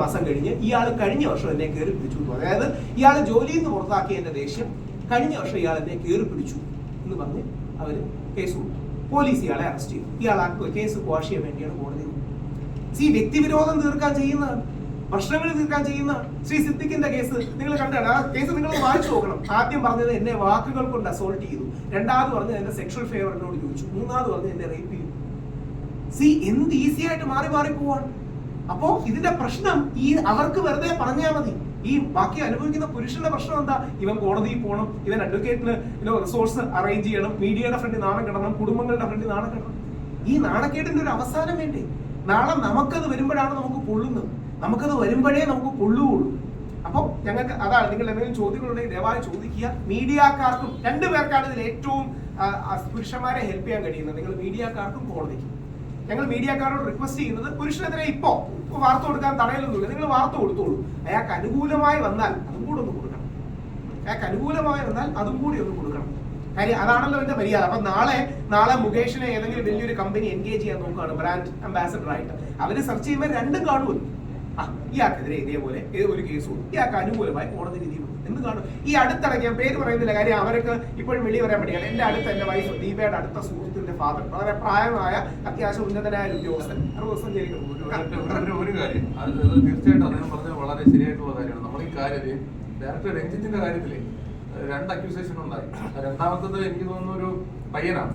മാസം കഴിഞ്ഞ് ഇയാൾ കഴിഞ്ഞ വർഷം എന്നെ കയറി പിടിച്ചു അതായത് ഇയാൾ ജോലിയിൽ നിന്ന് പുറത്താക്കിയതിന്റെ ദേഷ്യം കഴിഞ്ഞ വർഷം ഇയാൾ എന്നെ കയറി പിടിച്ചു എന്ന് പറഞ്ഞ് അവർ കേസ് കൊടുത്തു. പോലീസ് ഇയാളെ അറസ്റ്റ് ചെയ്തു. ഇയാൾ ആ കേസ് ക്വാഷ് ചെയ്യാൻ വേണ്ടിയാണ് കോടതി സി വ്യക്തിവിരോധം തീർക്കാൻ ചെയ്യുന്നതാണ്. പ്രശ്നങ്ങൾ തീർക്കാൻ ചെയ്യുന്ന ശ്രീ സിദ്ദിഖിന്റെ കേസ് നിങ്ങൾ കണ്ടാണ്. ആ കേസ് നിങ്ങൾ വായിച്ചു നോക്കണം. ആദ്യം പറഞ്ഞത് എന്നെ വാക്കുകൾ കൊണ്ട് അസോൾട്ട് ചെയ്തു. രണ്ടാമത് പറഞ്ഞത് എന്നെ സെക്ഷൽ ഫേവറിനോട് ചോദിച്ചു. മൂന്നാമത് പറഞ്ഞത് എന്നെ റേപ്പ് ചെയ്തു. സി എന്ത് ഈസി ആയിട്ട് മാറി മാറി പോവാണ്. അപ്പോ ഇതിന്റെ പ്രശ്നം ഈ അവർക്ക് വെറുതെ പറഞ്ഞാൽ മതി. ഈ ബാക്കി അനുഭവിക്കുന്ന പുരുഷന്റെ പ്രശ്നം എന്താ? ഇവൻ കോടതിയിൽ പോകണം ഇവൻ അഡ്വക്കേറ്റിന് റിസോഴ്സ് അറേഞ്ച് ചെയ്യണം മീഡിയയുടെ ഫ്രണ്ടിൽ നാണം കിടണം കുടുംബങ്ങളുടെ ഫ്രണ്ടിൽ നാണം കിടണം ഈ നാണക്കേട്ടിന്റെ ഒരു അവസാനം വേണ്ടേ? നാളെ നമുക്കത് വരുമ്പോഴാണ് നമുക്ക് പൊള്ളുന്നത്. നമുക്കത് വരുമ്പോഴേ നമുക്ക് പൊള്ളുകയുള്ളൂ അപ്പോൾ ഞങ്ങൾക്ക് അതാണ് നിങ്ങൾ എന്തെങ്കിലും ചോദ്യങ്ങളുണ്ടെങ്കിൽ ദയവായി ചോദിക്കുക. മീഡിയക്കാർക്കും രണ്ടു പേർക്കാണ് ഇതിൽ ഏറ്റവും പുരുഷന്മാരെ ഹെൽപ്പ് ചെയ്യാൻ കഴിയുന്നത്. നിങ്ങൾ മീഡിയക്കാർക്കും കോടതിക്കും. ഞങ്ങൾ മീഡിയക്കാരോട് റിക്വസ്റ്റ് ചെയ്യുന്നത് പുരുഷനെതിരെ ഇപ്പോ. വാർത്ത കൊടുക്കാൻ തടയലൊന്നുമില്ല. നിങ്ങൾ വാർത്ത കൊടുത്തോളൂ. അയാൾക്ക് അനുകൂലമായി വന്നാൽ അതും കൂടെ ഒന്ന് കൊടുക്കണം. അയാൾക്ക് അനുകൂലമായി വന്നാൽ അതും കൂടി ഒന്ന് കൊടുക്കണം. കാര്യം അതാണല്ലോ എന്റെ മര്യാദ. അപ്പൊ നാളെ നാളെ മുകേഷിനെ ഏതെങ്കിലും വലിയൊരു കമ്പനി എൻഗേജ് ചെയ്യാൻ നോക്കുകയാണ്. ബ്രാൻഡ് അംബാസഡർ ആയിട്ട്. അവർ സെർച്ച് ചെയ്യുമ്പോൾ രണ്ടും കാണുമല്ലോ. ആ ഇയാൾക്കെതിരെ ഇതേപോലെ ഒരു കേസ് കൊടുക്കും ഇയാൾക്ക് അനുകൂലമായി കോടതി വിധി എന്ന് കാണും. ഈ അടുത്തിടയ്ക്ക് ഞാൻ പേര് പറയുന്നില്ല. കാര്യം അവർക്ക് ഇപ്പോഴും വെളി പറയാൻ പറ്റില്ല എന്റെ അടുത്ത എന്റെ വൈഫ് ദീപയുടെ അടുത്ത സുഹൃത്തിന്റെ ഫാദർ വളരെ പ്രായമായ അത്യാവശ്യം ഉന്നതനായ ഒരു ഉദ്യോഗസ്ഥൻ. അറുപത് ദിവസം ജയിലിൽ ഒരു- കാര്യം. അത് തീർച്ചയായിട്ടും അദ്ദേഹം പറഞ്ഞത് വളരെ ശരിയായിട്ടുള്ള കാര്യമാണ്. നമ്മൾ ഈ കാര്യം ഡയറക്ടർ രഞ്ജിത്തിന്റെ കാര്യത്തിൽ രണ്ട് അക്യൂസേഷൻ ഉണ്ടായി. രണ്ടാമത്തത് എനിക്ക് തോന്നുന്നു ഒരു പയ്യനാണ്.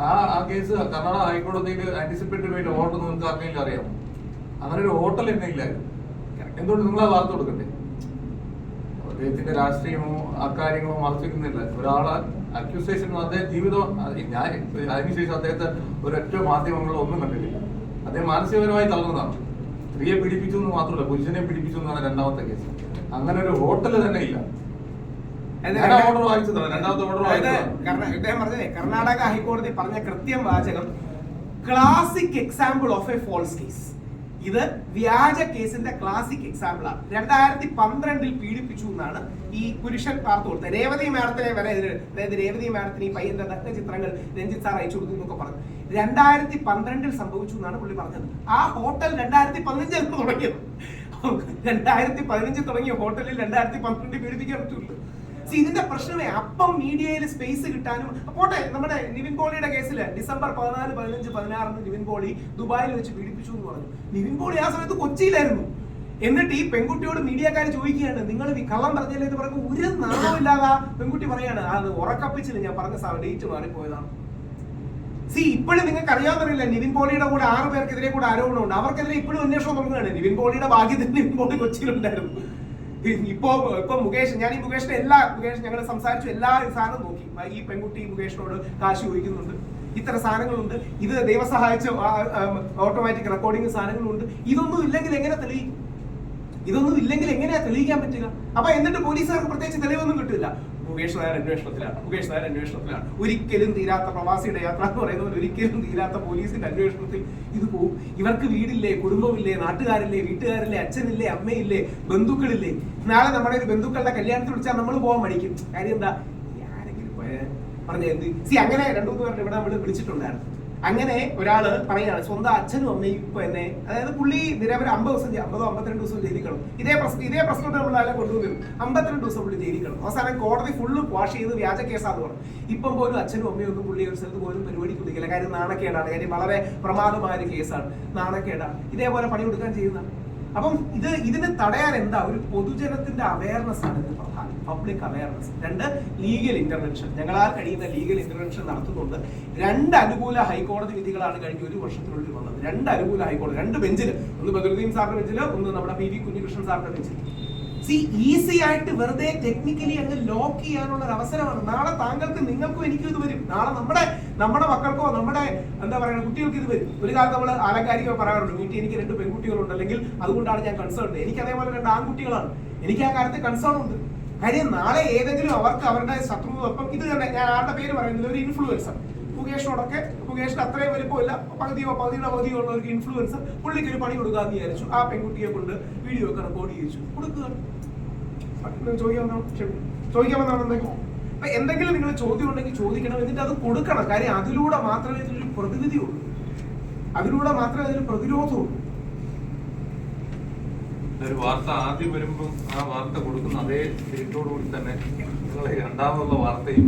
ആ ആ കേസ് കർണാടക ഹൈക്കോടതിയിൽ ആന്റിസിപ്പേറ്റഡ് ആയിട്ട് ഓർഡർ നിങ്ങൾക്ക് ആർക്കെങ്കിലും അറിയാമോ? അങ്ങനെ ഒരു ഹോട്ടൽ തന്നെ ഇല്ലായിരുന്നു എന്തുകൊണ്ട് നിങ്ങൾ ആ വാർത്ത കൊടുക്കണ്ടേ? അദ്ദേഹത്തിന്റെ രാഷ്ട്രീയമോ അക്കാര്യങ്ങളോ മറച്ചിരിക്കുന്നില്ല ഒരാളെ അക്യൂസേഷൻ അദ്ദേഹം ജീവിതം ഞാൻ അതിനുശേഷം അദ്ദേഹത്തെ ഒരൊറ്റ മാധ്യമങ്ങളോ ഒന്നും കണ്ടിട്ടില്ല. അദ്ദേഹം മാനസികപരമായി തളർന്നതാണ്. സ്ത്രീയെ പീഡിപ്പിച്ചു എന്ന് മാത്രമല്ല പുരുഷനെ പീഡിപ്പിച്ചു എന്നാണ് രണ്ടാമത്തെ കേസ് അങ്ങനെ ഒരു ഹോട്ടൽ തന്നെ ഇല്ല. ഓർഡർ വായിച്ചതാണ് രണ്ടാമത്തെ ഓർഡർ ഇദ്ദേഹം കർണാടക ഹൈക്കോടതി പറഞ്ഞ കൃത്യം വാചകം classic example of a false case ഇത് വ്യാജ കേസിന്റെ ക്ലാസിക് എക്സാമ്പിൾ ആണ്. രണ്ടായിരത്തി പന്ത്രണ്ടിൽ പീഡിപ്പിച്ചു എന്നാണ് ഈ പുരുഷൻ പാർത്തു കൊടുത്തത്. രേവതി മാഡത്തിനെ വരെ അതായത് രേവതി മാഡത്തിന് ഈ പയ്യന്റെ നഗ്ന ചിത്രങ്ങൾ രഞ്ജിത്ത് സാർ അയച്ചു കൊടുത്തു എന്നൊക്കെ പറഞ്ഞു. രണ്ടായിരത്തി പന്ത്രണ്ടിൽ സംഭവിച്ചു എന്നാണ് പുള്ളി പറഞ്ഞത്. ആ ഹോട്ടൽ രണ്ടായിരത്തി പതിനഞ്ചിൽ തുടങ്ങിയത്. രണ്ടായിരത്തി പതിനഞ്ചിൽ തുടങ്ങിയ ഹോട്ടലിൽ രണ്ടായിരത്തി പന്ത്രണ്ടിൽ പീഡിപ്പിക്കാൻ പറ്റൂല്ലോ See, ഇതിന്റെ പ്രശ്നമേ അപ്പം മീഡിയയിൽ സ്പേസ് കിട്ടാനും പോട്ടെ നമ്മുടെ നിവിൻ പോളിയുടെ കേസിൽ ഡിസംബർ പതിനാല് പതിനഞ്ച് പതിനാറിന് നിവിൻ പോളി ദുബായിൽ വെച്ച് പീഡിപ്പിച്ചു എന്ന് പറഞ്ഞു. നിവിൻ പോളി ആ സമയത്ത് കൊച്ചിയിലായിരുന്നു. എന്നിട്ട് ഈ പെൺകുട്ടിയോട് മീഡിയക്കാർ ചോദിക്കുകയാണ് നിങ്ങൾ ഈ കള്ളം പറഞ്ഞില്ലേ? എന്ന് പറയുമ്പോൾ ഒരു നാണമില്ലാതെ പെൺകുട്ടി പറയാണ് അത് ഉറക്കപ്പിച്ചില്ല ഞാൻ പറഞ്ഞ ഡേറ്റ് മാറിപ്പോയതാണ്. സി ഇപ്പോഴും നിങ്ങൾക്ക് അറിയാമെന്നറിയില്ല നിവിൻ പോളിയുടെ കൂടെ ആറ് പേർക്കെതിരെ കൂടെ ആരോപണമുണ്ട്. അവർക്കെതിരെ ഇപ്പോഴും അന്വേഷണം തുടങ്ങുകയാണ്. നിവിൻ പോളിയുടെ ഭാഗ്യത്തിൽ നിവിൻ പോളി കൊച്ചിയിലുണ്ടായിരുന്നു. ഇപ്പോ ഇപ്പൊ മുകേഷ് ഞാൻ ഈ മുകേഷിന്റെ എല്ലാ മുകേഷ് ഞങ്ങൾ സംസാരിച്ചു എല്ലാ സാധനവും നോക്കി. ഈ പെൺകുട്ടി മുകേഷിനോട് കാശ് ചോദിക്കുന്നുണ്ട്. ഇത്ര സാധനങ്ങളുണ്ട്. ഇത് ദൈവം സഹായിച്ച ഓട്ടോമാറ്റിക് റെക്കോർഡിംഗ് സാധനങ്ങളുണ്ട്. ഇതൊന്നും ഇല്ലെങ്കിൽ എങ്ങനെ തെളിയിക്കും? ഇതൊന്നും ഇല്ലെങ്കിൽ എങ്ങനെയാ തെളിയിക്കാൻ പറ്റുക? അപ്പൊ എന്നിട്ട് പോലീസുകാർക്ക് പ്രത്യേകിച്ച് തെളിവൊന്നും കിട്ടില്ല. മുകേഷ് നായർ അന്വേഷണത്തിലാണ്. മുകേഷ് നായർ അന്വേഷണത്തിലാണ്. ഒരിക്കലും തീരാത്ത പ്രവാസിയുടെ യാത്ര എന്ന് പറയുന്നത് ഒരിക്കലും തീരാത്ത പോലീസിന്റെ അന്വേഷണത്തിൽ ഇത് പോവും. ഇവർക്ക് വീടില്ലേ കുടുംബമില്ലേ നാട്ടുകാരില്ലേ വീട്ടുകാരില്ലേ അച്ഛനില്ലേ അമ്മയില്ലേ ബന്ധുക്കളില്ലേ? നാളെ നമ്മുടെ ഒരു ബന്ധുക്കളുടെ കല്യാണത്തിൽ വിളിച്ചാൽ നമ്മൾ പോകാൻ മടിക്കും. കാര്യം എന്താ ആരെങ്കിലും പറഞ്ഞ എന്ത്? സി അങ്ങനെ രണ്ടു മൂന്ന് പേരുടെ ഇവിടെ നമ്മൾ വിളിച്ചിട്ടുണ്ടായിരുന്നു. അങ്ങനെ ഒരാൾ പറയുകയാണ് സ്വന്തം അച്ഛനും അമ്മയും ഇപ്പൊ എന്നെ അതായത് പുള്ളി നിരവധി അമ്പത് ദിവസം അമ്പതോ അമ്പത്തിരണ്ട് ദിവസം ജയിലിക്കണം ഇതേ പ്രശ്നം ഇതേ പ്രശ്നം നമ്മൾ ആളെ കൊണ്ടുവരും അമ്പത്തിരണ്ട് ദിവസം പുള്ളി ജയിലിക്കണം അവസാനം കോടതി ഫുള്ള് വാഷ് ചെയ്ത് വ്യാജ കേസാന്ന് പറഞ്ഞു. ഇപ്പം പോലും അച്ഛനും അമ്മയും ഒന്നും പുള്ളി ഒരു സ്ഥലത്ത് പോലും പരിപാടി കൊടുക്കില്ല കാര്യം നാണക്കേടാണ്. കാര്യം വളരെ പ്രമാദമായ ഒരു കേസാണ്. നാണക്കേടാണ്. ഇതേപോലെ പണി കൊടുക്കാൻ ചെയ്യുന്ന അപ്പം ഇത് ഇതിന് തടയാൻ എന്താ? ഒരു പൊതുജനത്തിന്റെ അവയർനെസ് ആണ് ഇതിന് പ്രധാനം. പബ്ലിക് അവയർനെസ് രണ്ട് ലീഗൽ ഇന്റർവെൻഷൻ ഞങ്ങളാൽ കഴിയുന്ന ലീഗൽ ഇന്റർവെൻഷൻ നടത്തുന്നുണ്ട്. രണ്ട് അനുകൂല ഹൈക്കോടതി വിധികളാണ് കഴിഞ്ഞ ഒരു വർഷത്തിനുള്ളിൽ വന്നത്. രണ്ട് അനുകൂല ഹൈക്കോടതി. രണ്ട് ബെഞ്ചിൽ ഒന്ന് ബദറുദ്ദീൻ സാറിന്റെ ബെഞ്ചിൽ ഒന്ന് നമ്മുടെ പി വി കുഞ്ഞികൃഷ്ണൻ സാറിന്റെ ബെഞ്ചിൽ സി ഈസി ആയിട്ട് വെറുതെ ടെക്നിക്കലി അങ്ങ് ലോക്ക് ചെയ്യാനുള്ള ഒരു അവസരമാണ്. നാളെ താങ്കൾക്ക് നിങ്ങൾക്കും എനിക്കും ഇത് വരും. നാളെ നമ്മുടെ നമ്മുടെ മക്കൾക്കോ നമ്മുടെ എന്താ പറയുക കുട്ടികൾക്ക് ഇത് വരും. ഒരു കാലത്ത് നമ്മൾ ആലങ്കാരിക പറയാറുണ്ട് വീട്ടിൽ എനിക്ക് രണ്ട് പെൺകുട്ടികളുണ്ട് അല്ലെങ്കിൽ അതുകൊണ്ടാണ് ഞാൻ കൺസേൺ എനിക്ക് അതേപോലെ രണ്ട് ആൺകുട്ടികളാണ്. എനിക്ക് ആ കാര്യത്തിൽ കൺസേൺ ഉണ്ട്. കാര്യം നാളെ ഏതെങ്കിലും അവർക്ക് അവരുടെ ശത്രുത്വം ഇത് തന്നെ ഞാൻ ആളുടെ പേര് പറയുന്നില്ല ഒരു ഇൻഫ്ലുവൻസർ മുകേഷിനോടൊക്കെ മുകേഷിന് അത്രയും വലിപ്പമില്ല. പകുതിയോ പകുതിയുടെ പകുതിയോ ഉള്ള ഒരു ഇൻഫ്ലുവൻസർ പുള്ളിക്ക് ഒരു പണി കൊടുക്കാന്ന് വിചാരിച്ചു. ആ പെൺകുട്ടിയെ കൊണ്ട് വീഡിയോ ഒക്കെ റെക്കോർഡ് ചെയ്യിച്ചു. കൊടുക്കുക ചോദിക്കാമെന്നാണ് ചോദിക്കാമെന്നാണ് എന്തെങ്കിലും അപ്പൊ എന്തെങ്കിലും നിങ്ങൾ ചോദ്യം ഉണ്ടെങ്കിൽ ചോദിക്കണം. എന്നിട്ട് അത് കൊടുക്കണം. കാര്യം അതിലൂടെ മാത്രമേ ഇതിനൊരു പ്രതിനിധി ഉള്ളൂ അതിലൂടെ മാത്രമേ അതിന് പ്രതിരോധമുള്ളൂ. ഒരു വാർത്ത ആദ്യം വരുമ്പോൾ ആ വാർത്ത കൊടുക്കുന്ന അതേ സ്പിരിറ്റോടു കൂടി തന്നെ നിങ്ങൾ രണ്ടാമതുള്ള വാർത്തയും